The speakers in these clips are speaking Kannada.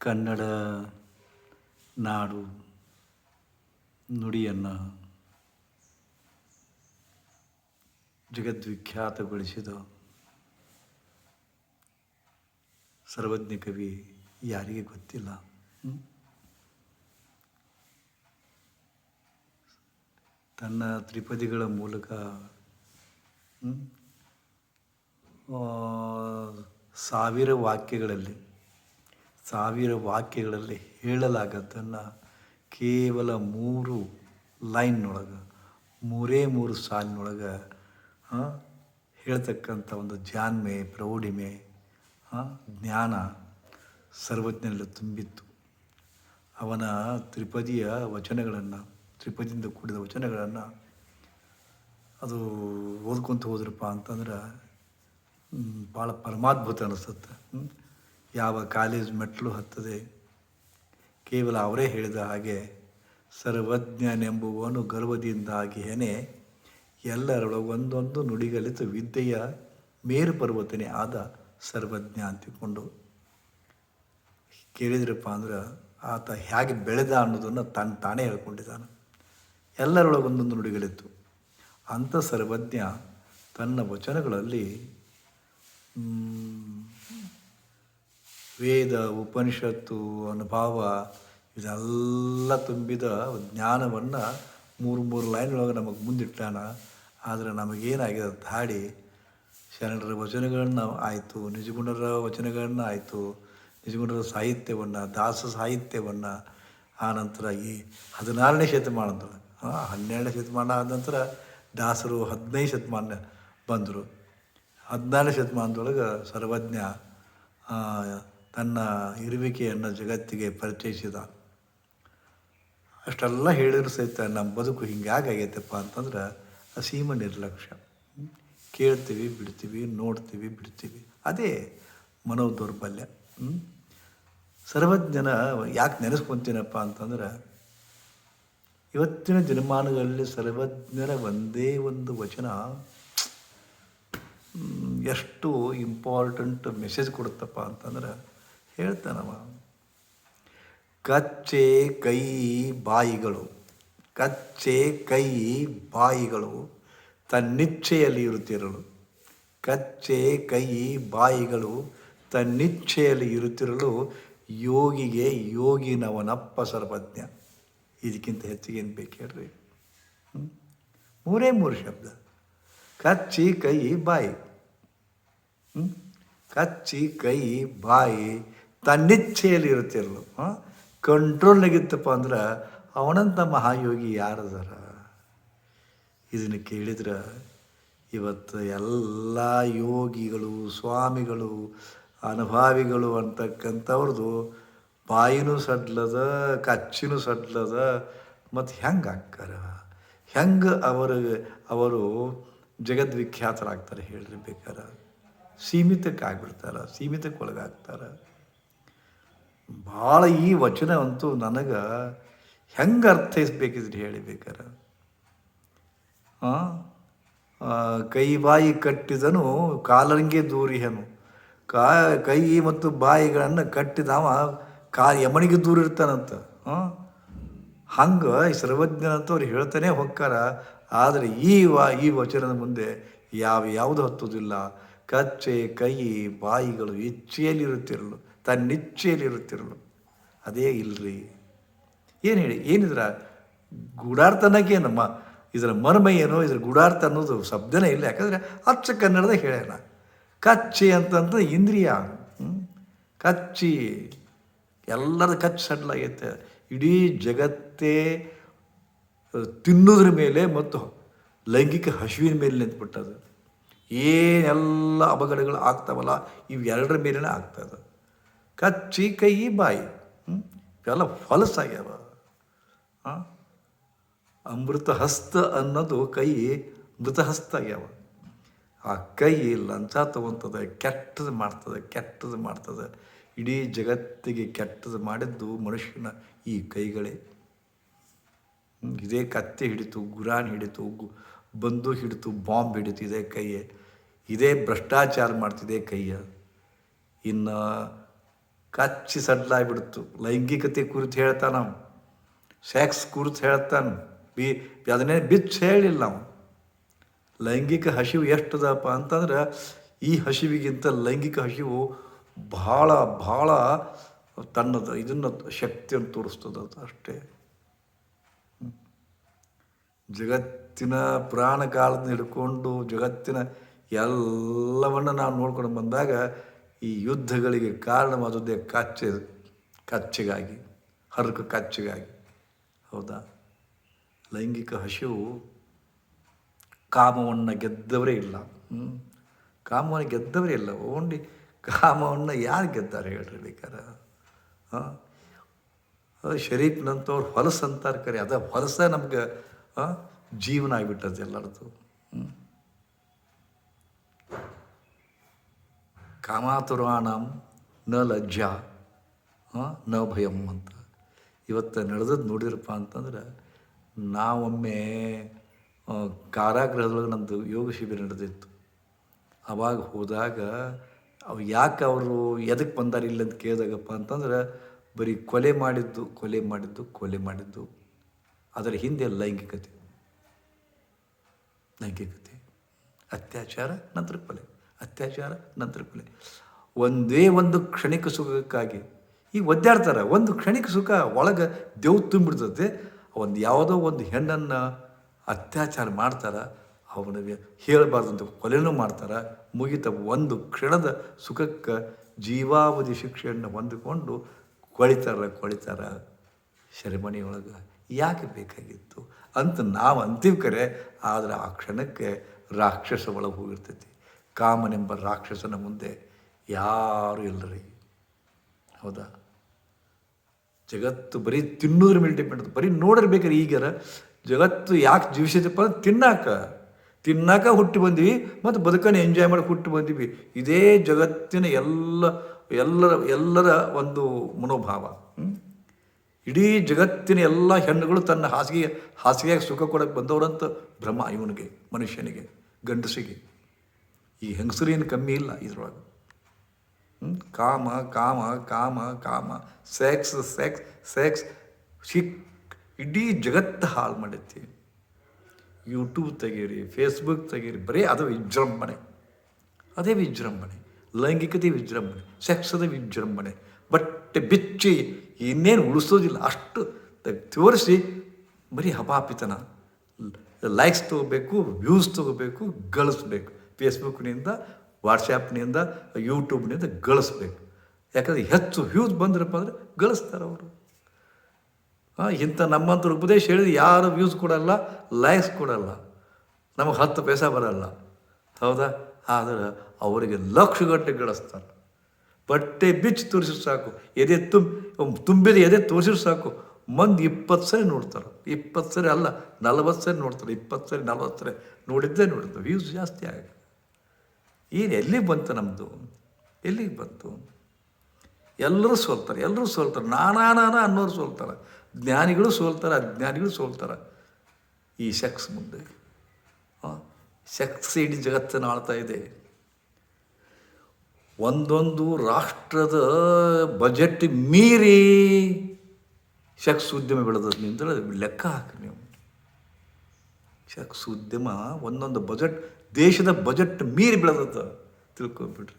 ಕನ್ನಡ ನಾಡು ನುಡಿಯನ್ನು ಜಗದ್ವಿಖ್ಯಾತಗೊಳಿಸಿದ ಸರ್ವಜ್ಞ ಕವಿ ಯಾರಿಗೆ ಗೊತ್ತಿಲ್ಲ? ತನ್ನ ತ್ರಿಪದಿಗಳ ಮೂಲಕ ಸಾವಿರ ವಾಕ್ಯಗಳಲ್ಲಿ ಸಾವಿರ ವಾಕ್ಯಗಳಲ್ಲಿ ಹೇಳಲಾಗದ್ದನ್ನು ಕೇವಲ ಮೂರು ಲೈನ್ನೊಳಗೆ, ಮೂರೇ ಮೂರು ಸಾಲಿನೊಳಗೆ ಹೇಳ್ತಕ್ಕಂಥ ಒಂದು ಜಾನ್ಮೆ ಪ್ರೌಢಿಮೆ ಜ್ಞಾನ ಸರ್ವಜ್ಞನಲ್ಲಿ ತುಂಬಿತ್ತು ಅವನ ತ್ರಿಪದಿಯ ವಚನಗಳನ್ನು, ತ್ರಿಪದಿಯಿಂದ ಕೂಡಿದ ವಚನಗಳನ್ನು ಅದು ಓದ್ಕೊತ ಹೋದ್ರಪ್ಪ ಅಂತಂದ್ರೆ ಭಾಳ ಪರಮಾದ್ಭುತ ಅನಿಸುತ್ತೆ. ಯಾವ ಕಾಲೇಜ್ ಮೆಟ್ಟಲು ಹತ್ತದೆ? ಕೇವಲ ಅವರೇ ಹೇಳಿದ ಹಾಗೆ ಸರ್ವಜ್ಞನೆಂಬುವನು ಗರ್ವದಿಂದಾಗಿ ಹೆನೆ ಎಲ್ಲರೊಳಗೆ ಒಂದೊಂದು ನುಡಿಗಲಿತು ವಿದ್ಯೆಯ ಮೇರು ಪರ್ವತನೆ ಆದ ಸರ್ವಜ್ಞ ಅಂತಿಕೊಂಡು. ಕೇಳಿದ್ರಪ್ಪ ಅಂದ್ರೆ ಆತ ಹೇಗೆ ಬೆಳೆದ ಅನ್ನೋದನ್ನು ತಾನು ತಾನೇ ಹೇಳ್ಕೊಂಡಿದ್ದಾನೆ. ಎಲ್ಲರೊಳಗೆ ಒಂದೊಂದು ನುಡಿಗಳಿತ್ತು ಅಂಥ ಸರ್ವಜ್ಞ ತನ್ನ ವಚನಗಳಲ್ಲಿ ವೇದ, ಉಪನಿಷತ್ತು, ಅನುಭವ ಇದೆಲ್ಲ ತುಂಬಿದ ಜ್ಞಾನವನ್ನು ಮೂರು ಮೂರು ಲೈನೊಳಗೆ ನಮಗೆ ಮುಂದಿಟ್ಟಾನ. ಆದರೆ ನಮಗೇನಾಗಿದೆ ಹಾಡಿ, ಶರಣರ ವಚನಗಳನ್ನ ಆಯಿತು, ನಿಜಗುಣರ ವಚನಗಳನ್ನ ಆಯಿತು, ನಿಜಗುಣರ ಸಾಹಿತ್ಯವನ್ನು, ದಾಸ ಸಾಹಿತ್ಯವನ್ನು ಆನಂತರ ಈ ಹದಿನಾರನೇ ಶತಮಾನದೊಳಗೆ ಹನ್ನೆರಡನೇ ಶತಮಾನ ಆದ ನಂತರ ದಾಸರು ಹದಿನೈದು ಶತಮಾನ ಬಂದರು. ಹದಿನಾರನೇ ಶತಮಾನದೊಳಗೆ ಸರ್ವಜ್ಞ ತನ್ನ ಇರುವಿಕೆಯನ್ನು ಜಗತ್ತಿಗೆ ಪರಿಚಯಿಸಿದ. ಅಷ್ಟೆಲ್ಲ ಹೇಳಿದ್ರು ಸಹಿತ ನಮ್ಮ ಬದುಕು ಹಿಂಗಾಗೈತಪ್ಪ ಅಂತಂದ್ರೆ ಅಸೀಮ ನಿರ್ಲಕ್ಷ್ಯ. ಕೇಳ್ತೀವಿ, ಬಿಡ್ತೀವಿ, ನೋಡ್ತೀವಿ, ಬಿಡ್ತೀವಿ. ಅದೇ ಮನೋ ದೌರ್ಬಲ್ಯ. ಸರ್ವಜ್ಞನ ಯಾಕೆ ನೆನೆಸ್ಕೊತೀನಪ್ಪ ಅಂತಂದ್ರೆ ಇವತ್ತಿನ ದಿನಮಾನಗಳಲ್ಲಿ ಸರ್ವಜ್ಞರ ಒಂದೇ ಒಂದು ವಚನ ಎಷ್ಟು ಇಂಪಾರ್ಟೆಂಟ್ ಮೆಸೇಜ್ ಕೊಡುತ್ತಪ್ಪ ಅಂತಂದ್ರೆ ಹೇಳ್ತಾನವ. ಕಚ್ಚೆ ಕೈ ಬಾಯಿಗಳು, ಕಚ್ಚೆ ಕೈ ಬಾಯಿಗಳು ತನ್ನಿಚ್ಛೆಯಲ್ಲಿ ಇರುತ್ತಿರಲು ಕಚ್ಚೆ ಕೈ ಬಾಯಿಗಳು ತನ್ನಿಚ್ಛೆಯಲ್ಲಿ ಇರುತ್ತಿರಲು ಯೋಗಿಗೆ ಯೋಗಿನವನಪ್ಪ ಸರ್ವಜ್ಞ. ಇದಕ್ಕಿಂತ ಹೆಚ್ಚಿಗೆ ಏನು ಬೇಕು ಹೇಳ್ರಿ? ಮೂರೇ ಮೂರು ಶಬ್ದ. ಕಚ್ಚಿ ಕೈ ಬಾಯಿ? ಕಚ್ಚಿ ಕೈ ಬಾಯಿ ತನ್ನಿಚ್ಛೆಯಲ್ಲಿ ಇರುತ್ತಿರಲು ಕಂಟ್ರೋಲ್ನಾಗಿತ್ತಪ್ಪ ಅಂದ್ರೆ ಅವನಂತ ಮಹಾಯೋಗಿ ಯಾರದಾರ ಇದನ್ನು ಕೇಳಿದ್ರೆ ಇವತ್ತು ಎಲ್ಲ ಯೋಗಿಗಳು, ಸ್ವಾಮಿಗಳು, ಅನುಭಾವಿಗಳು ಅಂತಕ್ಕಂಥವ್ರದ್ದು ಬಾಯಿನೂ ಸಡ್ಲದ, ಕಚ್ಚಿನೂ ಸಡ್ಲದ ಮತ್ತು ಹೆಂಗೆ ಹಾಕ್ತಾರೆ? ಹೆಂಗೆ ಅವರು ಅವರು ಜಗದ್ವಿಖ್ಯಾತರಾಗ್ತಾರೆ ಹೇಳ್ರಿ ಬೇಕಾರೆ. ಸೀಮಿತಕ್ಕೆ ಆಗ್ಬಿಡ್ತಾರೆ ಸೀಮಿತಕ್ಕೆ ಒಳಗಾಗ್ತಾರೆ ಭಾಳ ಈ ವಚನ ಅಂತೂ ನನಗೆ ಹೆಂಗೆ ಅರ್ಥೈಸ್ಬೇಕಿದ್ರೆ ಹೇಳಿ ಬೇಕಾರೆ? ಆ? ಆ, ಕೈ ಬಾಯಿ ಕಟ್ಟಿದನು ಕಾಲಂಗೆ ದೂರಿಹನು. ಕಾ ಕೈ ಮತ್ತು ಬಾಯಿಗಳನ್ನು ಕಟ್ಟಿದವ ಕಾ ಯಮನಿಗೆ ದೂರ ಇರ್ತಾನಂತ ಹಂಗೆ ಸರ್ವಜ್ಞನಂತವ್ರು ಹೇಳ್ತಾನೆ ಹೊಕ್ಕಾರ ಆದರೆ ಈ ವಾ ಈ ವಚನದ ಮುಂದೆ ಯಾವ ಯಾವುದು ಹತ್ತುವುದಿಲ್ಲ ಕಚ್ಚೆ ಕೈ ಬಾಯಿಗಳು ಇಚ್ಛೆಯಲ್ಲಿರುತ್ತಿರಲು. ತನ್ನಿಚ್ಛೆಯಲ್ಲಿರುತ್ತಿರಲು ಅದೇ ಇಲ್ರಿ. ಏನು ಹೇಳಿ? ಏನಿದ್ರ ಗೂಢಾರ್ಥನಾಗೆ ನಮ್ಮ ಇದರ ಮರ್ಮ ಏನು, ಇದರ ಗೂಢಾರ್ಥ ಅನ್ನೋದು ಶಬ್ದನೇ ಇಲ್ಲ. ಯಾಕಂದರೆ ಅಚ್ಚ ಕನ್ನಡದ ಹೇಳ್ಯಾನ ಕಚ್ಚಿ ಅಂತಂದ್ರೆ ಇಂದ್ರಿಯ? ಕಚ್ಚಿ. ಎಲ್ಲರ ಕಚ್ಚಿ ಸಡ್ಲಾಗೈತೆ ಇಡೀ ಜಗತ್ತೇ ತಿನ್ನೋದ್ರ ಮೇಲೆ ಮತ್ತು ಲೈಂಗಿಕ ಹಸುವಿನ ಮೇಲೆ ನಿಂತ್ಬಿಟ್ಟದು ಏನೆಲ್ಲ ಅಪಘಡಗಳು ಆಗ್ತಾವಲ್ಲ ಇವೆರಡರ ಮೇಲೇ ಆಗ್ತದೆ ಕಚ್ಚಿ ಕೈ ಬಾಯಿ. ಇವೆಲ್ಲ ಹೊಲಸಾಗ್ಯಾವ ಅಮೃತ ಹಸ್ತ ಅನ್ನೋದು ಕೈ ಮೃತಹಸ್ತ ಆಗ್ಯಾವ. ಆ ಕೈ ಲಂಚ ತಗೊಂತದೆ, ಕೆಟ್ಟದು ಮಾಡ್ತದೆ ಕೆಟ್ಟದು ಮಾಡ್ತದೆ. ಇಡೀ ಜಗತ್ತಿಗೆ ಕೆಟ್ಟದು ಮಾಡಿದ್ದು ಮನುಷ್ಯನ ಈ ಕೈಗಳೇ. ಇದೇ ಕತ್ತೆ ಹಿಡಿತು ಗುರಾನ್ ಹಿಡಿತು ಬಂದು ಹಿಡಿತು, ಬಾಂಬ್ ಹಿಡಿತು ಇದೇ ಕೈಯೇ. ಇದೇ ಭ್ರಷ್ಟಾಚಾರ ಮಾಡ್ತಿದೆ ಕೈಯ. ಇನ್ನು ಕಚ್ಚಿ ಸಡ್ಲಾಗ್ಬಿಡ್ತು. ಲೈಂಗಿಕತೆ ಕುರಿತು ಹೇಳ್ತಾನ ನಾವು ಸ್ಯಾಕ್ಸ್ ಕುರಿತು ಹೇಳ್ತಾನೆ ಬಿ, ಅದನ್ನೇ ಬಿಚ್ಚು ಹೇಳಿಲ್ಲ ನಾವು ಲೈಂಗಿಕ ಹಸಿವು ಎಷ್ಟದಪ್ಪ ಅಂತಂದ್ರೆ ಈ ಹಸಿವಿಗಿಂತ ಲೈಂಗಿಕ ಹಸಿವು ಭಾಳ ಭಾಳ ತನ್ನದು, ಇದನ್ನು ಶಕ್ತಿಯನ್ನು ತೋರಿಸ್ತದ ಅಷ್ಟೇ. ಜಗತ್ತಿನ ಪುರಾಣ ಕಾಲದಿಂದ ಹಿಡ್ಕೊಂಡು ಜಗತ್ತಿನ ಎಲ್ಲವನ್ನು ನಾವು ನೋಡ್ಕೊಂಡು ಬಂದಾಗ ಈ ಯುದ್ಧಗಳಿಗೆ ಕಾರಣವಾದದ್ದೇ ಕಚ್ಚೆ, ಕಚ್ಚೆಗಾಗಿ, ಹರಕ ಕಚ್ಚೆಗಾಗಿ. ಹೌದಾ? ಲೈಂಗಿಕ ಹಸಿವು ಕಾಮವನ್ನು ಗೆದ್ದವರೇ ಇಲ್ಲ. ಹ್ಞೂ ಕಾಮವನ್ನು ಗೆದ್ದವರೇ ಇಲ್ಲ. ಓನ್ಲಿ ಕಾಮವನ್ನು ಯಾರು ಗೆದ್ದಾರೆ ಹೇಳ್ರಿ ಬೇಕಾರ? ಹಾಂ? ಶರೀಫ್ನಂತವ್ರು ಹೊಲಸು ಅಂತಾರೆ ಕರೆ. ಅದ ಹೊಲಸ ನಮ್ಗೆ ಜೀವನ ಆಗಿಬಿಟ್ಟದ ಎಲ್ಲರದ್ದು ಹ್ಞೂ ಕಾಮಾತುರಾಣಂ ನ ಲಜ್ಜಾ ನ ಭಯಂ ಅಂತ. ಇವತ್ತು ನಡೆದದ್ದು ನೋಡಿದ್ರಪ್ಪ ಅಂತಂದ್ರೆ ನಾವೊಮ್ಮೆ ಕಾರಾಗೃಹದೊಳಗೆ ನಮ್ಮದು ಯೋಗ ಶಿಬಿರ ನಡೆದಿತ್ತು. ಅವಾಗ ಹೋದಾಗ ಅವು ಯಾಕೆ ಅವರು ಎದಕ್ಕೆ ಬಂದಾರ ಇಲ್ಲ ಅಂತ ಕೇಳಿದಾಗಪ್ಪ ಅಂತಂದ್ರೆ ಬರೀ ಕೊಲೆ ಮಾಡಿದ್ದು ಕೊಲೆ ಮಾಡಿದ್ದು ಕೊಲೆ ಮಾಡಿದ್ದು. ಅದರ ಹಿಂದೆ ಲೈಂಗಿಕತೆ. ಲೈಂಗಿಕತೆ. ಅತ್ಯಾಚಾರ, ನಂತರ ಕೊಲೆ. ಅತ್ಯಾಚಾರ, ನಂತರ ಕೊಲೆ. ಒಂದೇ ಒಂದು ಕ್ಷಣಿಕ ಸುಖಕ್ಕಾಗಿ. ಈಗ ಒದ್ದಾಡ್ತಾರೆ, ಒಂದು ಕ್ಷಣಿಕ ಸುಖ ಒಳಗೆ ದೇವ್ ತುಂಬಿಡ್ತದೆ. ಒಂದು ಯಾವುದೋ ಒಂದು ಹೆಣ್ಣನ್ನು ಅತ್ಯಾಚಾರ ಮಾಡ್ತಾರೆ, ಅವನಿಗೆ ಹೇಳಬಾರ್ದಂತ ಕೊಲೆನೂ ಮಾಡ್ತಾರೆ. ಮುಗಿತ ಒಂದು ಕ್ಷಣದ ಸುಖಕ್ಕೆ ಜೀವಾವಧಿ ಶಿಕ್ಷೆಯನ್ನು ಹೊಂದಿಕೊಂಡು ಕೊಳಿತಾರ ಕೊಳಿತಾರ ಶರಿಮಣಿಯೊಳಗೆ. ಯಾಕೆ ಬೇಕಾಗಿತ್ತು ಅಂತ ನಾವು ಅಂತೀವಿ ಕರೆ, ಆದರೆ ಆ ಕ್ಷಣಕ್ಕೆ ರಾಕ್ಷಸ ಒಳಗೆ ಹೋಗಿರ್ತೈತಿ ಕಾಮನೆಂಬ ರಾಕ್ಷಸನ ಮುಂದೆ ಯಾರೂ ಇಲ್ಲರಿ ಹೌದಾ? ಜಗತ್ತು ಬರೀ ತಿನ್ನೋದ್ರ ಮೇಲೆ ಡಿಪೆಂಡ್ ಬರೀ ನೋಡಿರ್ಬೇಕಾರೆ ಈಗಾರ ಜಗತ್ತು ಯಾಕೆ ಜೀವಿಸಿದಪ್ಪ ಅಂದ್ರೆ ತಿನ್ನಾಕ. ತಿನ್ನಾಕ ಹುಟ್ಟಿ ಬಂದೀವಿ ಮತ್ತು ಬದುಕನ್ನು ಎಂಜಾಯ್ ಮಾಡಿ ಹುಟ್ಟಿ ಬಂದೀವಿ. ಇದೇ ಜಗತ್ತಿನ ಎಲ್ಲ, ಎಲ್ಲರ ಎಲ್ಲರ ಒಂದು ಮನೋಭಾವ. ಇಡೀ ಜಗತ್ತಿನ ಎಲ್ಲ ಹೆಣ್ಣುಗಳು ತನ್ನ ಹಾಸಿಗೆ, ಹಾಸಿಗೆಯಾಗಿ ಸುಖ ಕೊಡಕ್ಕೆ ಬಂದವರಂತ ಭ್ರಮ ಇವನಿಗೆ, ಮನುಷ್ಯನಿಗೆ, ಗಂಡಸಿಗೆ. ಈ ಹೆಂಗಸರೇನು ಕಮ್ಮಿ ಇಲ್ಲ ಇದ್ರೊಳಗೆ? ಕಾಮ ಕಾಮ ಕಾಮ ಕಾಮ. Sex sex sex. ಸಿಕ್ ಇಡೀ ಜಗತ್ತು ಹಾಳು ಮಾಡೈತಿ. ಯೂಟ್ಯೂಬ್ ತೆಗೀರಿ, ಫೇಸ್ಬುಕ್ ತೆಗೀರಿ, ಬರೀ ಅದು ವಿಜೃಂಭಣೆ. ಅದೇ ವಿಜೃಂಭಣೆ. ಲೈಂಗಿಕತೆ ವಿಜೃಂಭಣೆ, ಸೆಕ್ಸದ ವಿಜೃಂಭಣೆ. ಬಟ್ಟೆ ಬಿಚ್ಚಿ ಇನ್ನೇನು ಉಳಿಸೋದಿಲ್ಲ. ಅಷ್ಟು ತೋರಿಸಿ ಬರೀ ಹಪಾಪಿತನ ಲೈಕ್ಸ್ ತೊಗೋಬೇಕು, ವ್ಯೂಸ್ ತೊಗೋಬೇಕು, ಗಳಿಸ್ಬೇಕು. ಫೇಸ್ಬುಕ್ನಿಂದ ವಾಟ್ಸ್ಯಾಪ್ನಿಂದ ಯೂಟ್ಯೂಬ್ನಿಂದ ಗಳಿಸ್ಬೇಕು. ಯಾಕಂದ್ರೆ ಹೆಚ್ಚು ವ್ಯೂಸ್ ಬಂದ್ರಪ್ಪ ಅಂದರೆ ಗಳಿಸ್ತಾರೆ ಅವರು. ಇಂಥ ನಮ್ಮಂಥ ಉಪದೇಶ ಹೇಳಿದ್ರೆ ಯಾರು ವ್ಯೂಸ್ ಕೊಡಲ್ಲ ಲೈಕ್ಸ್ ಕೊಡಲ್ಲ. ನಮಗೆ ಹತ್ತು ಪೈಸೆ ಬರಲ್ಲ. ಹೌದಾ? ಆದರೆ ಅವರಿಗೆ ಲಕ್ಷಗಟ್ಟೆ ಗಳಿಸ್ತಾರೆ. ಬಟ್ಟೆ ಬಿಚ್ಚಿ ತೋರಿಸಿದ್ರೆ ಸಾಕು. ಎದೆ ತುಂಬ ತುಂಬಿದ ಎದೆ ತೋರಿಸಿದ್ರೆ ಸಾಕು. ಮಂದಿ ಇಪ್ಪತ್ತು ಸರಿ ನೋಡ್ತಾರೆ. ಇಪ್ಪತ್ತು ಸರಿ ಅಲ್ಲ, ನಲವತ್ತು ಸರಿ ನೋಡ್ತಾರೆ. ಇಪ್ಪತ್ತು ಸರಿ, ನಲವತ್ತು ಸರಿ ನೋಡಿದ್ದೇ ನೋಡಿದ್ದು ವ್ಯೂಸ್ ಜಾಸ್ತಿ ಆಗ ಏನು ಎಲ್ಲಿಗೆ ಬಂತು ನಮ್ಮದು ಎಲ್ಲಿಗೆ ಬಂತು? ಎಲ್ಲರೂ ಸೋಲ್ತಾರೆ ಎಲ್ಲರೂ ಸೋಲ್ತಾರೆ. ನಾನಾ ನಾನಾ ಅನ್ನೋರು ಸೋಲ್ತಾರೆ. ಜ್ಞಾನಿಗಳು ಸೋಲ್ತಾರೆ, ಅಜ್ಞಾನಿಗಳು ಸೋಲ್ತಾರೆ. ಈ ಸೆಕ್ಸ್ ಮುಂದೆ. ಸೆಕ್ಸ್ ಇಡೀ ಜಗತ್ತನ್ನು ಆಳ್ತಾ ಇದೆ. ಒಂದೊಂದು ರಾಷ್ಟ್ರದ ಬಜೆಟ್ ಮೀರಿ ಸೆಕ್ಸ್ ಉದ್ಯಮ ಬೆಳೆದದ್ದು ಲೆಕ್ಕ ಹಾಕಿ ನೀವು. ಸೆಕ್ಸ್ ಉದ್ಯಮ ಒಂದೊಂದು ಬಜೆಟ್ ದೇಶದ ಬಜೆಟ್ ಮೀರಿ ಬೆಳೆದತ್ತ ತಿಳ್ಕೊಬಿಟ್ರಿ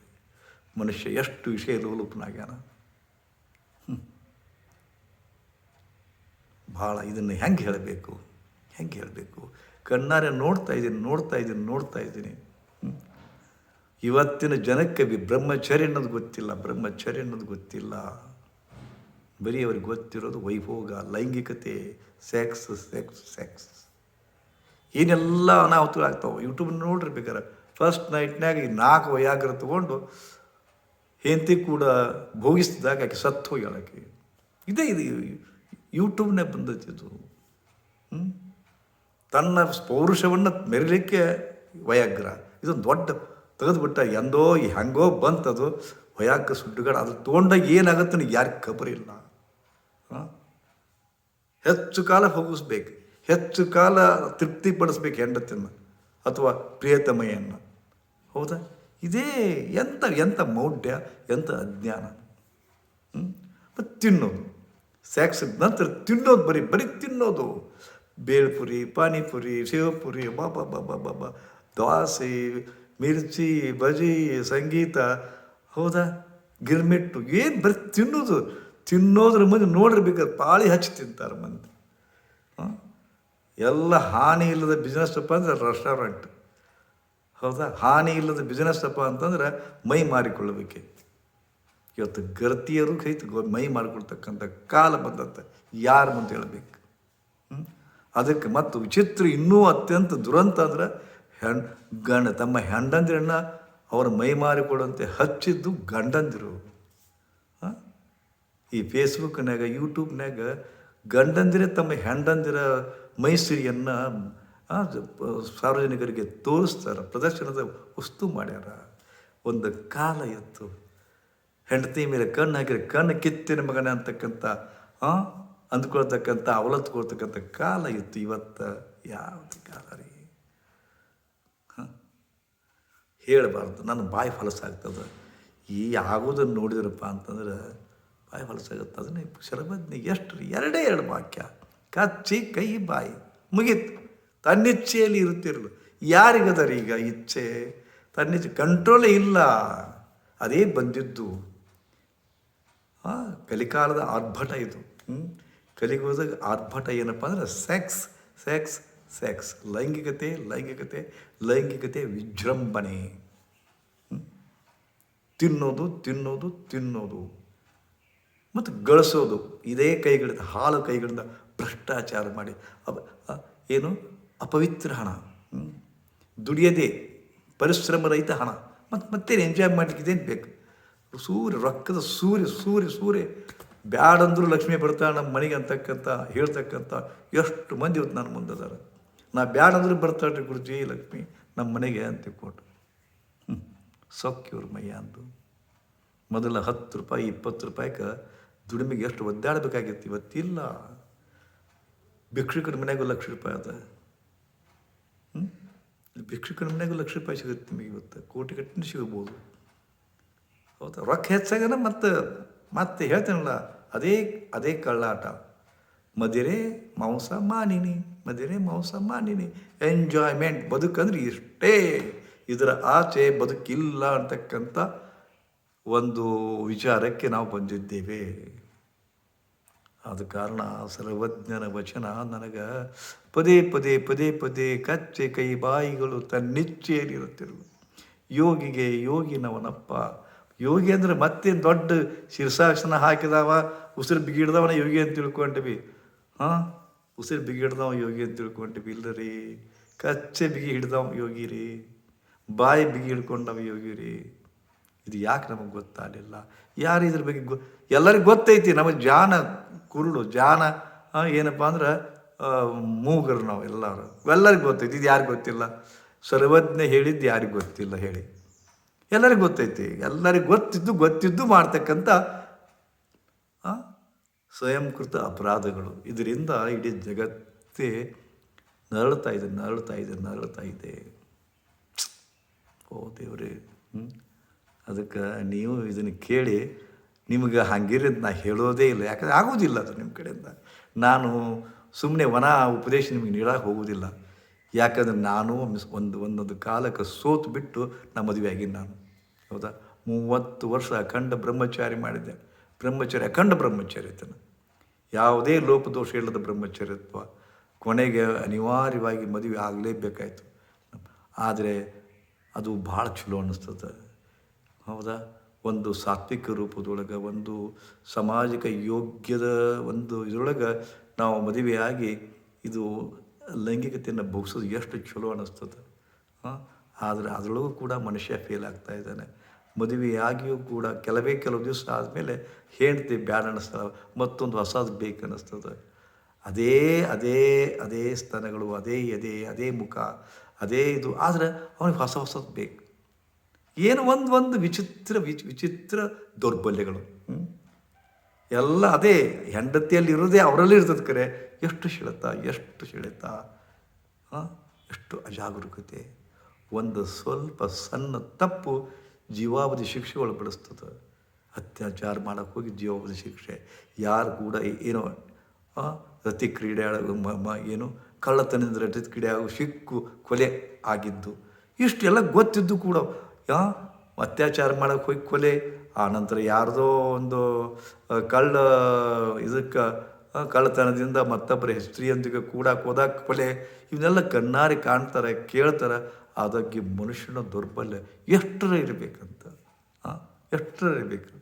ಮನುಷ್ಯ ಎಷ್ಟು ವಿಷಯ ಲೋಲುಪನಾಗ್ಯಾನ ಭಾಳ ಇದನ್ನು ಹೆಂಗೆ ಹೇಳಬೇಕು? ಹೆಂಗೆ ಹೇಳಬೇಕು? ಕಣ್ಣಾರೆ ನೋಡ್ತಾ ಇದ್ದೀನಿ ನೋಡ್ತಾ ಇದ್ದೀನಿ ನೋಡ್ತಾ ಇದ್ದೀನಿ. ಇವತ್ತಿನ ಜನಕ್ಕೆ ಬಿ ಬ್ರಹ್ಮಚರ್ಯ ಅನ್ನೋದು ಗೊತ್ತಿಲ್ಲ, ಬ್ರಹ್ಮಚರ್ಯ ಅನ್ನೋದು ಗೊತ್ತಿಲ್ಲ. ಬರೀ ಅವ್ರಿಗೆ ಗೊತ್ತಿರೋದು ವೈಭೋಗ, ಲೈಂಗಿಕತೆ, ಸೆಕ್ಸ್ ಸೆಕ್ಸ್ ಸೆಕ್ಸ್. ಏನೆಲ್ಲ ಅನಾಹುತಗಳು ಆಗ್ತಾವೆ ಯೂಟ್ಯೂಬ್ ನೋಡ್ರಿ ಬೇಕಾರೆ ಫಸ್ಟ್ ನೈಟ್ನಾಗ ಈ ನಾಲ್ಕು ವಯಾಗ್ರ ತಗೊಂಡು ಹೆಂಡತಿ ಕೂಡ ಭೋಗಿಸ್ತಿದ್ದಾಗ ಆಕೆ ಸತ್ತು ಹೋಗಿ ಆಕೆ. ಇದೇ ಇದು ಯೂಟ್ಯೂಬ್ನೇ ಬಂದೈತಿ ಹ್ಮ್? ತನ್ನ ಪೌರುಷವನ್ನು ಮೆರಿಲಿಕ್ಕೆ ವಯಾಗ್ರ ಇದೊಂದು ದೊಡ್ಡ ತೆಗೆದುಬಿಟ್ಟ ಎಂದೋ ಹೆಂಗೋ ಬಂತದು ವಯಾಗ್ರ ಸುಡ್ಡುಗಳು. ಅದು ತೊಗೊಂಡಾಗ ಏನಾಗುತ್ತೆ ನನಗೆ ಯಾರಿಗೆ ಖಬರಿಲ್ಲ ಹೆಚ್ಚು ಕಾಲ ಹೋಗಿಸ್ಬೇಕು. ಹೆಚ್ಚು ಕಾಲ ತೃಪ್ತಿಪಡಿಸ್ಬೇಕು ಹೆಂಡತಿಯನ್ನು ಅಥವಾ ಪ್ರಿಯತಮಯನ್ನು. ಹೌದಾ? ಇದೇ ಎಂಥ ಎಂಥ ಮೌಢ್ಯ, ಎಂಥ ಅಜ್ಞಾನ. ಮತ್ತು ತಿನ್ನೋದು. ಸ್ಯಾಕ್ಸ್ ನಂತರ ತಿನ್ನೋದು ಬರೀ ಬರೀ ತಿನ್ನೋದು. ಬೇಳ್ಪುರಿ, ಪಾನಿಪುರಿ, ಶಿವಪುರಿ ಬಾಬಾ ಬಾಬಾ ಬಾಬಾ ದ್ವಾಸೆ ಮಿರ್ಚಿ, ಬಜಿ, ಸಂಗೀತ. ಹೌದಾ? ಗಿರ್ಮಿಟ್ಟು. ಏನು ಬರೀ ತಿನ್ನೋದು? ತಿನ್ನೋದ್ರ ಮಂದಿ ನೋಡಿರ್ಬೇಕಾದ್ರೆ ಪಾಳಿ ಹಚ್ಚಿ ತಿಂತಾರೆ ಮಂದಿ. ಹಾಂ ಎಲ್ಲ ಹಾನಿ ಇಲ್ಲದ ಬಿಸ್ನೆಸ್ ಅಪ್ಪ ಅಂದ್ರೆ ರೆಸ್ಟೋರೆಂಟ್ ಹೌದಾ? ಹಾನಿ ಇಲ್ಲದ ಬಿಸ್ನೆಸ್ ಅಪ್ಪ ಅಂತಂದ್ರೆ ಮೈ ಮಾರಿಕೊಳ್ಳಬೇಕೆ. ಇವತ್ತು ಗರ್ತಿಯರು ಕೈತು ಮೈ ಮಾಡಿಕೊಳ್ತಕ್ಕಂಥ ಕಾಲ ಬಂದಂತ ಯಾರು ಅಂತ ಹೇಳಬೇಕು? ಅದಕ್ಕೆ ಮತ್ತು ವಿಚಿತ್ರ ಇನ್ನೂ ಅತ್ಯಂತ ದುರಂತ ಅಂದ್ರೆ ಹೆಣ್, ಗಂಡ, ತಮ್ಮ ಹೆಂಡಂದಿರನ್ನ ಅವರ ಮೈ ಮಾರಿಕೊಡುವಂತೆ ಹಚ್ಚಿದ್ದು ಗಂಡಂದಿರು. ಈ ಫೇಸ್ಬುಕ್ನಾಗ ಯೂಟ್ಯೂಬ್ನಾಗ ಗಂಡಂದಿರೇ ತಮ್ಮ ಹೆಂಡಂದಿರ ಮೈಸಿರಿಯನ್ನು ಸಾರ್ವಜನಿಕರಿಗೆ ತೋರಿಸ್ತಾರ, ಪ್ರದರ್ಶನದ ವಸ್ತು ಮಾಡ್ಯಾರ. ಒಂದು ಕಾಲ ಇತ್ತು ಹೆಂಡತಿ ಮೇಲೆ ಕಣ್ಣು ಹಾಕಿದ್ರೆ ಕಣ್ಣು ಕಿತ್ತಿನ ಮಗನ ಅಂತಕ್ಕಂಥ ಅಂದ್ಕೊಳ್ತಕ್ಕಂಥ, ಅವಲತ್ಕೊಳ್ತಕ್ಕಂಥ ಕಾಲ ಇತ್ತು. ಇವತ್ತು ಯಾವುದು ಕಾಲ ರೀ? ಹೇಳಬಾರ್ದು. ನನ್ನ ಬಾಯಿ ಫಲಸಾಗ್ತದೆ ಈ ಆಗೋದನ್ನು ನೋಡಿದ್ರಪ್ಪ ಅಂತಂದ್ರೆ ಬಾಯಿ ಫಲಸಾಗುತ್ತೆ ಅದನ್ನೇ ಶರಭಜ್ಞೆ ಎಷ್ಟು ರೀ ಎರಡೇ ಎರಡು ವಾಕ್ಯ. ಕಚ್ಚಿ ಕೈ ಬಾಯಿ. ಮುಗೀತು. ತನ್ನಿಚ್ಛೆಯಲ್ಲಿ ಇರುತ್ತಿರಲು ಯಾರಿಗದರು ಈಗ ಇಚ್ಛೆ? ತನ್ನಿಚ್ಛೆ ಕಂಟ್ರೋಲೇ ಇಲ್ಲ. ಅದೇ ಬಂದಿದ್ದು. ಕಲಿಕಾಲದ ಆರ್ಭಟ ಇದು. ಕಲಿಗೋದಾಗ ಆರ್ಭಟ ಏನಪ್ಪ ಅಂದರೆ ಸೆಕ್ಸ್ ಸೆಕ್ಸ್ ಸೆಕ್ಸ್ ಲೈಂಗಿಕತೆ ಲೈಂಗಿಕತೆ ಲೈಂಗಿಕತೆ ವಿಜೃಂಭಣೆ? ತಿನ್ನೋದು ತಿನ್ನೋದು ತಿನ್ನೋದು. ಮತ್ತು ಗಳಿಸೋದು. ಇದೇ ಕೈಗಳಿಂದ, ಹಾಲು ಕೈಗಳಿಂದ ಭ್ರಷ್ಟಾಚಾರ ಮಾಡಿ ಅಪ ಏನು? ಅಪವಿತ್ರ ಹಣ? ದುಡಿಯದೆ ಪರಿಶ್ರಮ ರಹಿತ ಹಣ. ಮತ್ತು ಮತ್ತೇನು ಎಂಜಾಯ್ ಮಾಡಲಿಕ್ಕೆ ಇದೇನು ಬೇಕು? ಸೂರ್ಯ, ರೊಕ್ಕದ ಸೂರ್ಯ ಸೂರ್ಯ ಸೂರ್ಯ. ಬ್ಯಾಡಂದ್ರೂ ಲಕ್ಷ್ಮಿ ಬರ್ತಾಳೆ ನಮ್ಮ ಮನೆಗೆ ಅಂತಕ್ಕಂಥ, ಹೇಳ್ತಕ್ಕಂಥ ಎಷ್ಟು ಮಂದಿ ಇವತ್ತು ನನ್ನ ಮುಂದದಾರ ನಾ ಬ್ಯಾಡಂದ್ರೂ ಬರ್ತಾಳ್ರಿ ಗುರುಜಿ, ಲಕ್ಷ್ಮಿ, ನಮ್ಮ ಮನೆಗೆ ಅಂತ ಕೊಟ್ಟು ಸೊಕ್ಕಿವ್ರ ಮಯ್ಯ ಅಂದು. ಮೊದಲ ಹತ್ತು ರೂಪಾಯಿ, ಇಪ್ಪತ್ತು ರೂಪಾಯಿಗೆ ದುಡಿಮೆಗೆ ಎಷ್ಟು ಒದ್ದಾಡಬೇಕಾಗಿತ್ತು ಇವತ್ತಿಲ್ಲ. ಭಿಕ್ಷುಕರ ಮನೆಗೂ ಲಕ್ಷ ರೂಪಾಯಿ ಅದ ಹ್ಞೂ ಭಿಕ್ಷುಕರ ಮನೆಗೂ ಲಕ್ಷ ರೂಪಾಯಿ ಸಿಗುತ್ತೆ ನಿಮಗೆ ಇವತ್ತು. ಕೋಟಿ ಕಟ್ಟಿನ ಸಿಗ್ಬೋದು. ಹೌದಾ? ರೊಕ್ಕ ಹೆಚ್ಚಾಗನ ಮತ್ತು, ಮತ್ತೆ ಹೇಳ್ತೇನಲ್ಲ, ಅದೇ ಅದೇ ಕಳ್ಳಾಟ. ಮದಿರೆ ಮಾಂಸ ಮಾನಿನಿ, ಮದಿರೆ ಮಾಂಸ ಮಾನಿನಿ. ಎಂಜಾಯ್ಮೆಂಟ್ ಬದುಕಂದ್ರೆ ಇಷ್ಟೇ. ಇದರ ಆಚೆ ಬದುಕಿಲ್ಲ ಅಂತಕ್ಕಂಥ ಒಂದು ವಿಚಾರಕ್ಕೆ ನಾವು ಬಂದಿದ್ದೇವೆ. ಆದ ಕಾರಣ ಸರ್ವಜ್ಞನ ವಚನ ನನಗೆ ಪದೇ ಪದೇ ಪದೇ ಪದೇ ಕಚ್ಚೆ ಕೈ ಬಾಯಿಗಳು ತನ್ನಿಚ್ಛೆಯಲ್ಲಿರುತ್ತಿರಲು ಯೋಗಿಗೆ ಯೋಗಿನವನಪ್ಪ. ಯೋಗಿ ಅಂದರೆ ಮತ್ತೆ ದೊಡ್ಡ ಶೀರ್ಷಾಸನ ಹಾಕಿದವ, ಉಸಿರು ಬಿಗಿಡ್ದವನ ಯೋಗಿ ಅಂತ ತಿಳ್ಕೊಂಡ್ವಿ. ಹಾಂ? ಉಸಿರು ಬಿಗಿಡ್ದವ ಯೋಗಿ ಅಂತ ತಿಳ್ಕೊಂಡ್ವಿ. ಇಲ್ಲ ರೀ. ಕಚ್ಚೆ ಬಿಗಿ ಹಿಡ್ದವ ಯೋಗಿ ರೀ. ಬಾಯಿ ಬಿಗಿ ಹಿಡ್ಕೊಂಡವ ಯೋಗಿ ರೀ. ಇದು ಯಾಕೆ ನಮಗೆ ಗೊತ್ತಾಗಲಿಲ್ಲ? ಯಾರು ಇದ್ರ ಬಗ್ಗೆ ಗೊ, ಎಲ್ಲರಿಗೂ ಗೊತ್ತೈತಿ. ನಮಗೆ ಜಾನ ಕುರುಡು, ಜಾನ ಏನಪ್ಪ ಅಂದ್ರೆ ಮೂಗರು ನಾವು ಎಲ್ಲರೂ. ಎಲ್ಲರಿಗೂ ಗೊತ್ತೈತಿ, ಇದು ಯಾರಿಗೂ ಗೊತ್ತಿಲ್ಲ? ಸರ್ವಜ್ಞ ಹೇಳಿದ್ದು ಯಾರಿಗೂ ಗೊತ್ತಿಲ್ಲ ಹೇಳಿ. ಎಲ್ಲರಿಗೂ ಗೊತ್ತೈತಿ, ಎಲ್ಲರಿಗೂ ಗೊತ್ತಿದ್ದು ಗೊತ್ತಿದ್ದು ಮಾಡ್ತಕ್ಕಂಥ ಸ್ವಯಂಕೃತ ಅಪರಾಧಗಳು. ಇದರಿಂದ ಇಡೀ ಜಗತ್ತೇ ನರಳ್ತಾ ಇದೆ ನರಳ್ತಾ ಇದೆ ನರಳ್ತಾ ಇದೆ. ಓ ದೇವ್ರಿ ಅದಕ್ಕೆ ನೀವು ಇದನ್ನು ಕೇಳಿ ನಿಮಗೆ ಹಂಗಿರೋದು ನಾ ಹೇಳೋದೇ ಇಲ್ಲ. ಯಾಕಂದ್ರೆ ಆಗೋದಿಲ್ಲ ಅದು ನಿಮ್ಮ ಕಡೆಯಿಂದ. ನಾನು ಸುಮ್ಮನೆ ವನ ಉಪದೇಶ ನಿಮಗೆ ನೀಡೋಕೆ ಹೋಗೋದಿಲ್ಲ. ಯಾಕಂದ್ರೆ ನಾನು ಒಂದು, ಒಂದೊಂದು ಕಾಲಕ್ಕೆ ಸೋತು ಬಿಟ್ಟು ನಾ ಆಗಿನ ನಾನು. ಹೌದಾ? ಮೂವತ್ತು ವರ್ಷ ಅಖಂಡ ಬ್ರಹ್ಮಚಾರಿ ಮಾಡಿದ್ದೆ. ಬ್ರಹ್ಮಚಾರಿ, ಅಖಂಡ ಬ್ರಹ್ಮಚಾರಿ ತನ ಯಾವುದೇ ಲೋಪದೋಷ ಇಲ್ಲದ ಬ್ರಹ್ಮಚರ್ಯತ್ವ ಕೊನೆಗೆ ಅನಿವಾರ್ಯವಾಗಿ ಮದುವೆ ಆಗಲೇಬೇಕಾಯಿತು. ಆದರೆ ಅದು ಭಾಳ ಚಲೋ ಅನ್ನಿಸ್ತದೆ. ಹೌದಾ? ಒಂದು ಸಾತ್ವಿಕ ರೂಪದೊಳಗೆ, ಒಂದು ಸಾಮಾಜಿಕ ಯೋಗ್ಯದ ಒಂದು ಇದರೊಳಗೆ ನಾವು ಮದುವೆಯಾಗಿ ಇದು ಲೈಂಗಿಕತೆಯನ್ನು ಭೋಗಿಸೋದು ಎಷ್ಟು ಚಲೋ ಅನ್ನಿಸ್ತದೆ. ಆದರೆ ಅದರೊಳಗೂ ಕೂಡ ಮನುಷ್ಯ ಫೇಲ್ ಆಗ್ತಾ ಇದ್ದಾನೆ. ಮದುವೆಯಾಗಿಯೂ ಕೂಡ ಕೆಲವೇ ಕೆಲವು ದಿವಸ ಆದಮೇಲೆ ಹೇಳ್ತಿ ಬ್ಯಾಡ ಅನ್ನಿಸ್ತದೆ, ಮತ್ತೊಂದು ಹೊಸದು ಬೇಕು ಅನ್ನಿಸ್ತದೆ. ಅದೇ ಅದೇ ಅದೇ ಸ್ತನಗಳು, ಅದೇ ಎದೆ, ಅದೇ ಮುಖ, ಅದೇ ಇದು. ಆದರೆ ಅವನಿಗೆ ಹೊಸ ಹೊಸದು ಬೇಕು. ಏನು ಒಂದು ಒಂದು ವಿಚಿತ್ರ ವಿಚ್ ವಿಚಿತ್ರ ದೌರ್ಬಲ್ಯಗಳು? ಎಲ್ಲ ಅದೇ ಹೆಂಡತಿಯಲ್ಲಿ ಇರೋದೇ ಅವರಲ್ಲಿ ಇರ್ತದೆ ಕರೆ. ಎಷ್ಟು ಶಿಳತ, ಎಷ್ಟು ಸೆಳೆತ ಎಷ್ಟು ಅಜಾಗರೂಕತೆ. ಒಂದು ಸ್ವಲ್ಪ ಸಣ್ಣ ತಪ್ಪು ಜೀವಾವಧಿ ಶಿಕ್ಷೆ ಒಳಪಡಿಸ್ತದೆ. ಅತ್ಯಾಚಾರ ಮಾಡೋಕ್ಕೆ ಹೋಗಿ ಜೀವಾವಧಿ ಶಿಕ್ಷೆ. ಯಾರು ಕೂಡ ಏನೋ ರತಿ ಕ್ರೀಡೆ ಏನು ಕಳ್ಳತನದಿಂದ ರತಿ ಕ್ರೀಡೆ ಸಿಕ್ಕು ಕೊಲೆ ಆಗಿದ್ದು. ಇಷ್ಟೆಲ್ಲ ಗೊತ್ತಿದ್ದು ಕೂಡ ಯಾ? ಅತ್ಯಾಚಾರ ಮಾಡೋಕೆ ಹೋಗಿ ಕೊಲೆ. ಆ ನಂತರ ಯಾರ್ದೋ ಒಂದು ಕಳ್ಳ, ಇದಕ್ಕೆ ಕಳ್ಳತನದಿಂದ ಮತ್ತೊಬ್ಬರ ಸ್ತ್ರೀಯೊಂದಿಗೆ ಕೂಡ ಹೋದಾಗ ಕೊಲೆ. ಇವನ್ನೆಲ್ಲ ಕಣ್ಣಾರಿ ಕಾಣ್ತಾರೆ, ಕೇಳ್ತಾರೆ. ಅದಕ್ಕೆ ಮನುಷ್ಯನ ದುರ್ಬಲ್ಯ ಎಷ್ಟರ ಇರಬೇಕಂತ ಎಷ್ಟರ ಇರಬೇಕು.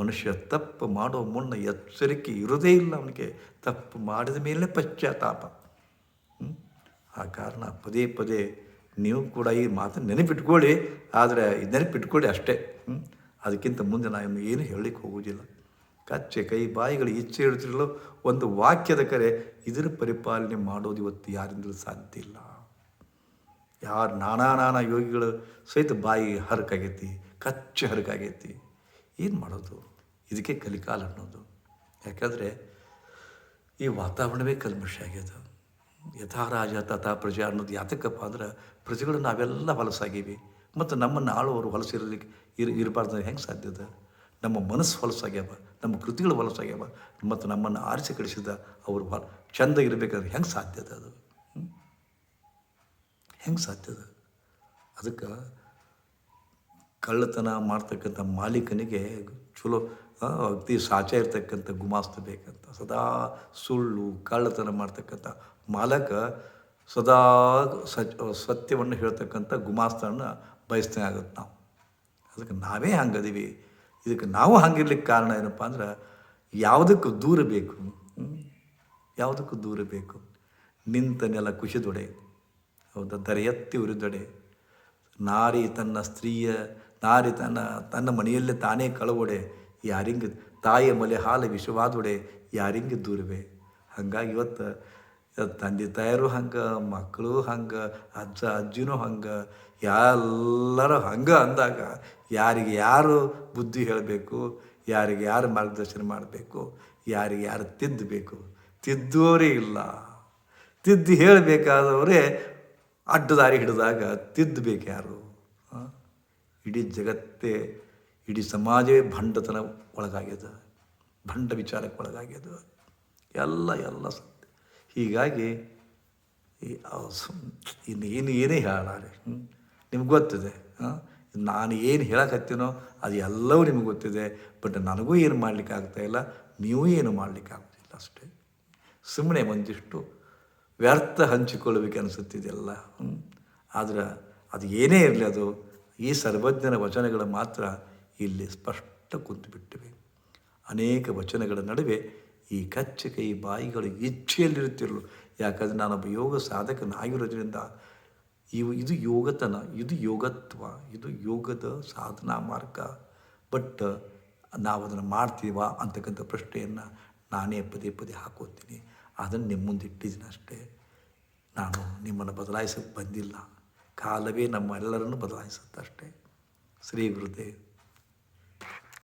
ಮನುಷ್ಯ ತಪ್ಪು ಮಾಡೋ ಮುನ್ನ ಎಚ್ಚರಿಕೆ ಇರೋದೇ ಇಲ್ಲ ಅವನಿಗೆ. ತಪ್ಪು ಮಾಡಿದ ಮೇಲೆ ಪಶ್ಚಾತ್ತಾಪ? ಆ ಕಾರಣ ಪದೇ ಪದೇ ನೀವು ಕೂಡ ಈ ಮಾತನ್ನು ನೆನಪಿಟ್ಕೊಳ್ಳಿ. ಆದರೆ ನೆನಪಿಟ್ಕೊಳ್ಳಿ ಅಷ್ಟೇ? ಅದಕ್ಕಿಂತ ಮುಂದೆ ನಾನು ಏನು ಹೇಳಲಿಕ್ಕೆ ಹೋಗುವುದಿಲ್ಲ. ಕಚ್ಚೆ ಕೈ ಬಾಯಿಗಳು ಇಚ್ಛೆ ಇಡ್ತಿರಲು ಒಂದು ವಾಕ್ಯದ ಕರೆ, ಇದರ ಪರಿಪಾಲನೆ ಮಾಡೋದು ಇವತ್ತು ಯಾರಿಂದಲೂ ಸಾಧ್ಯ ಇಲ್ಲ. ಯಾರು ನಾನಾ ನಾನಾ ಯೋಗಿಗಳು ಸಹಿತ ಬಾಯಿ ಹರಕಾಗೈತಿ, ಕಚ್ಚೆ ಹರಕಾಗೈತಿ. ಏನು ಮಾಡೋದು? ಇದಕ್ಕೆ ಕಲಿಕಾಲ ಅನ್ನೋದು. ಯಾಕಂದರೆ ಈ ವಾತಾವರಣವೇ ಕಲ್ಮಶ ಆಗ್ಯದ. ಯಥಾ ರಾಜ ತಥಾ ಪ್ರಜಾ ಅನ್ನೋದು ಯಾತಕ್ಕಪ್ಪ ಅಂದ್ರೆ ಪ್ರಜೆಗಳು ನಾವೆಲ್ಲ ಹೊಲಸಾಗೀವಿ. ಮತ್ತು ನಮ್ಮನ್ನು ಆಳುವವರು ಹೊಲಸಿರಲಿಕ್ಕೆ ಇರ್, ಇರಬಾರ್ದು ಹೆಂಗೆ ಸಾಧ್ಯದ ನಮ್ಮ ಮನಸ್ಸು ಹೊಲಸಾಗ್ಯಾವ, ನಮ್ಮ ಕೃತಿಗಳು ಹೊಲಸಾಗ್ಯಾವ, ಮತ್ತು ನಮ್ಮನ್ನು ಆರಿಸಿ ಕಳಿಸಿದ ಅವರು ಹೊಲ, ಚಂದ ಇರಬೇಕಾದ್ರೆ ಹೆಂಗೆ ಸಾಧ್ಯದ ಅದು ಹೆಂಗೆ ಸಾಧ್ಯದ ಅದಕ್ಕೆ ಕಳ್ಳತನ ಮಾಡ್ತಕ್ಕಂಥ ಮಾಲೀಕನಿಗೆ ಚಲೋ ಅತಿ ಸಾಚ ಇರ್ತಕ್ಕಂಥ ಗುಮಾಸ್ತ ಬೇಕಂತ, ಸದಾ ಸುಳ್ಳು, ಕಳ್ಳತನ ಮಾಡ್ತಕ್ಕಂಥ ಮಾಲಕ ಸದಾ ಸಚ್ ಸತ್ಯವನ್ನು ಹೇಳ್ತಕ್ಕಂಥ ಗುಮಾಸ್ತನ ಬಯಸ್ತೇ ಆಗುತ್ತೆ ನಾವು. ಅದಕ್ಕೆ ನಾವೇ ಹಂಗದೀವಿ. ಇದಕ್ಕೆ ನಾವು ಹಂಗಿರ್ಲಿಕ್ಕೆ ಕಾರಣ ಏನಪ್ಪ ಅಂದ್ರೆ ಯಾವುದಕ್ಕೂ ದೂರ ಬೇಕು? ಯಾವುದಕ್ಕೂ ದೂರ ಬೇಕು. ನಿಂತ ನೆಲ ಕುಶಿದೊಡೆ ಹೌದಾ? ದರೆಯತ್ತಿ ಉರಿದೊಡೆ. ನಾರಿ ತನ್ನ ಸ್ತ್ರೀಯ, ನಾರಿ ತನ್ನ ತನ್ನ ಮನೆಯಲ್ಲೇ ತಾನೇ ಕಳವೊಡೆ. ಯಾರಿಂಗ ತಾಯಿಯ ಮಲೆ ಹಾಲು ವಿಷವಾದೊಡೆ. ಯಾರಿಂಗ ದೂರವೇ? ಹಂಗಾಗಿ ಇವತ್ತು ತಂದೆ ತಾಯರು ಹಂಗೆ ಮಕ್ಕಳು ಹಂಗೆ, ಅಜ್ಜ ಅಜ್ಜಿನೂ ಹಂಗೆ, ಎಲ್ಲರೂ ಹಂಗೆ ಅಂದಾಗ ಯಾರಿಗೆ ಯಾರು ಬುದ್ಧಿ ಹೇಳಬೇಕು, ಯಾರಿಗೆ ಯಾರು ಮಾರ್ಗದರ್ಶನ ಮಾಡಬೇಕು, ಯಾರಿಗೆ ಯಾರು ತಿದ್ದಬೇಕು ತಿದ್ದುವರೇ ಇಲ್ಲ. ತಿದ್ದು ಹೇಳಬೇಕಾದವರೇ ಅಡ್ಡದಾರಿ ಹಿಡಿದಾಗ ತಿದ್ದಬೇಕು ಯಾರು? ಇಡೀ ಜಗತ್ತೇ, ಇಡೀ ಸಮಾಜವೇ ಭಂಡತನ ಒಳಗಾಗ್ಯದ. ಭಂಡ ವಿಚಾರಕ್ಕೆ ಒಳಗಾಗ್ಯದ. ಎಲ್ಲ ಎಲ್ಲ ಹೀಗಾಗಿ ಇನ್ನು ಏನು ಏನೇ ಹೇಳಾರೆ ನಿಮ್ಗೆ ಗೊತ್ತಿದೆ ನಾನು ಏನು ಹೇಳಕತ್ತೀನೋ ಅದು ಎಲ್ಲವೂ ನಿಮ್ಗೆ ಗೊತ್ತಿದೆ, ಬಟ್ ನನಗೂ ಏನು ಮಾಡಲಿಕ್ಕೆ ಆಗ್ತಾಯಿಲ್ಲ ನೀವು ಏನು ಮಾಡಲಿಕ್ಕೆ ಆಗೋದಿಲ್ಲ ಅಷ್ಟೇ. ಸುಮ್ಮನೆ ಒಂದಿಷ್ಟು ವ್ಯರ್ಥ ಹಂಚಿಕೊಳ್ಳಬೇಕು ಅನಿಸುತ್ತಿದೆಲ್ಲ ಆದರೆ ಅದು ಏನೇ ಇರಲಿ ಅದು, ಈ ಸರ್ವಜ್ಞನ ವಚನಗಳು ಮಾತ್ರ ಇಲ್ಲಿ ಸ್ಪಷ್ಟ ಕುಂತು ಬಿಟ್ಟಿವೆ. ಅನೇಕ ವಚನಗಳ ನಡುವೆ ಈ ಕಚ್ಚೆ ಕೈ ಬಾಯಿಗಳು ಇಚ್ಛೆಯಲ್ಲಿರುತ್ತಿರಲು. ಯಾಕಂದರೆ ನಾನೊಬ್ಬ ಯೋಗ ಸಾಧಕನಾಗಿರೋದ್ರಿಂದ ಇವು, ಇದು ಯೋಗತನ, ಇದು ಯೋಗತ್ವ, ಇದು ಯೋಗದ ಸಾಧನಾ ಮಾರ್ಗ. ಬಟ್ ನಾವು ಅದನ್ನು ಮಾಡ್ತೀವಾ ಅಂತಕ್ಕಂಥ ಪ್ರಶ್ನೆಯನ್ನು ನಾನೇ ಪದೇ ಪದೇ ಹಾಕೋತೀನಿ. ಅದನ್ನು ನಿಮ್ಮ ಮುಂದೆ ಇಟ್ಟಿದ್ದೀನಿ ಅಷ್ಟೇ. ನಾನು ನಿಮ್ಮನ್ನು ಬದಲಾಯಿಸಕ್ಕೆ ಬಂದಿಲ್ಲ. ಕಾಲವೇ ನಮ್ಮೆಲ್ಲರನ್ನು ಬದಲಾಯಿಸುತ್ತೆ ಅಷ್ಟೇ. ಶ್ರೀ ಗುರುದೇವ್.